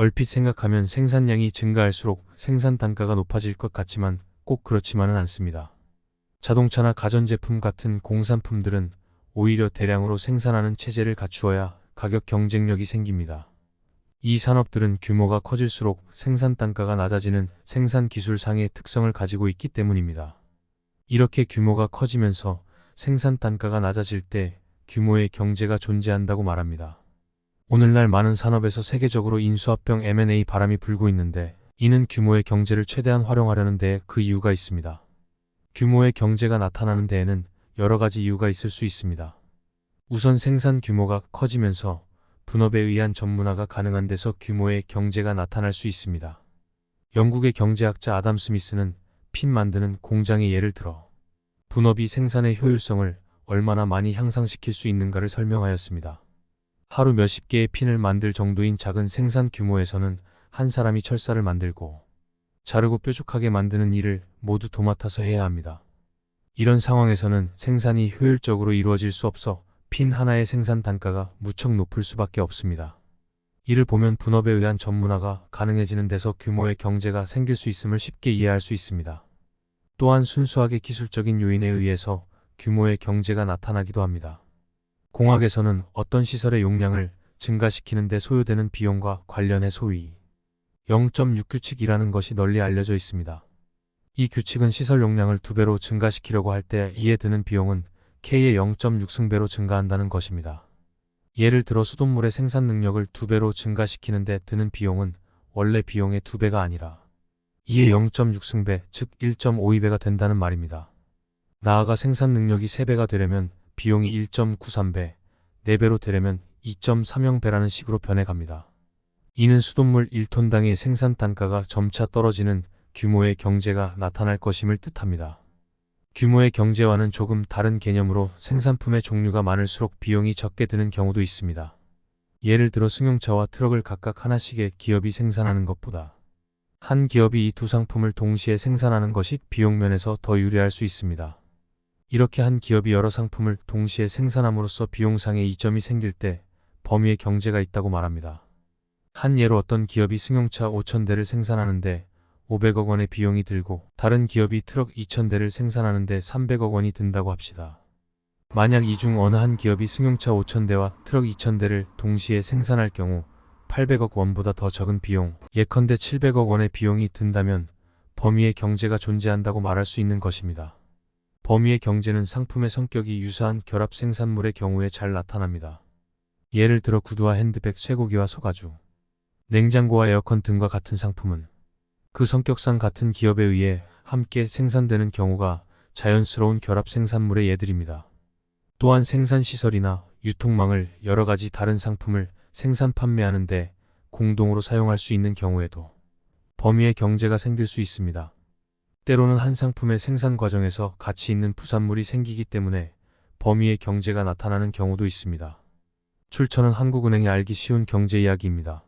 얼핏 생각하면 생산량이 증가할수록 생산 단가가 높아질 것 같지만 꼭 그렇지만은 않습니다. 자동차나 가전제품 같은 공산품들은 오히려 대량으로 생산하는 체제를 갖추어야 가격 경쟁력이 생깁니다. 이 산업들은 규모가 커질수록 생산 단가가 낮아지는 생산 기술상의 특성을 가지고 있기 때문입니다. 이렇게 규모가 커지면서 생산 단가가 낮아질 때 규모의 경제가 존재한다고 말합니다. 오늘날 많은 산업에서 세계적으로 인수합병 M&A 바람이 불고 있는데 이는 규모의 경제를 최대한 활용하려는 데그 이유가 있습니다. 규모의 경제가 나타나는 데에는 여러 가지 이유가 있을 수 있습니다. 우선 생산 규모가 커지면서 분업에 의한 전문화가 가능한 데서 규모의 경제가 나타날 수 있습니다. 영국의 경제학자 아담 스미스는 핀 만드는 공장의 예를 들어 분업이 생산의 효율성을 얼마나 많이 향상시킬 수 있는가를 설명하였습니다. 하루 몇십 개의 핀을 만들 정도인 작은 생산 규모에서는 한 사람이 철사를 만들고 자르고 뾰족하게 만드는 일을 모두 도맡아서 해야 합니다. 이런 상황에서는 생산이 효율적으로 이루어질 수 없어 핀 하나의 생산 단가가 무척 높을 수밖에 없습니다. 이를 보면 분업에 의한 전문화가 가능해지는 데서 규모의 경제가 생길 수 있음을 쉽게 이해할 수 있습니다. 또한 순수하게 기술적인 요인에 의해서 규모의 경제가 나타나기도 합니다. 공학에서는 어떤 시설의 용량을 증가시키는 데 소요되는 비용과 관련해 소위 0.6 규칙이라는 것이 널리 알려져 있습니다. 이 규칙은 시설 용량을 두 배로 증가시키려고 할 때 이에 드는 비용은 K의 0.6승배로 증가한다는 것입니다. 예를 들어 수돗물의 생산 능력을 두 배로 증가시키는 데 드는 비용은 원래 비용의 두 배가 아니라 2의 0.6승배, 즉 1.52배가 된다는 말입니다. 나아가 생산 능력이 3배가 되려면 비용이 1.93배, 4배로 되려면 2.30배라는 식으로 변해갑니다. 이는 수돗물 1톤당의 생산 단가가 점차 떨어지는 규모의 경제가 나타날 것임을 뜻합니다. 규모의 경제와는 조금 다른 개념으로 생산품의 종류가 많을수록 비용이 적게 드는 경우도 있습니다. 예를 들어 승용차와 트럭을 각각 하나씩의 기업이 생산하는 것보다 한 기업이 이 두 상품을 동시에 생산하는 것이 비용 면에서 더 유리할 수 있습니다. 이렇게 한 기업이 여러 상품을 동시에 생산함으로써 비용상의 이점이 생길 때 범위의 경제가 있다고 말합니다. 한 예로 어떤 기업이 승용차 5,000대를 생산하는데 500억 원의 비용이 들고 다른 기업이 트럭 2,000대를 생산하는데 300억 원이 든다고 합시다. 만약 이 중 어느 한 기업이 승용차 5,000대와 트럭 2,000대를 동시에 생산할 경우 800억 원보다 더 적은 비용, 예컨대 700억 원의 비용이 든다면 범위의 경제가 존재한다고 말할 수 있는 것입니다. 범위의 경제는 상품의 성격이 유사한 결합 생산물의 경우에 잘 나타납니다. 예를 들어 구두와 핸드백, 쇠고기와 소가죽, 냉장고와 에어컨 등과 같은 상품은 그 성격상 같은 기업에 의해 함께 생산되는 경우가 자연스러운 결합 생산물의 예들입니다. 또한 생산시설이나 유통망을 여러 가지 다른 상품을 생산 판매하는데 공동으로 사용할 수 있는 경우에도 범위의 경제가 생길 수 있습니다. 때로는 한 상품의 생산 과정에서 가치 있는 부산물이 생기기 때문에 범위의 경제가 나타나는 경우도 있습니다. 출처는 한국은행이 알기 쉬운 경제 이야기입니다.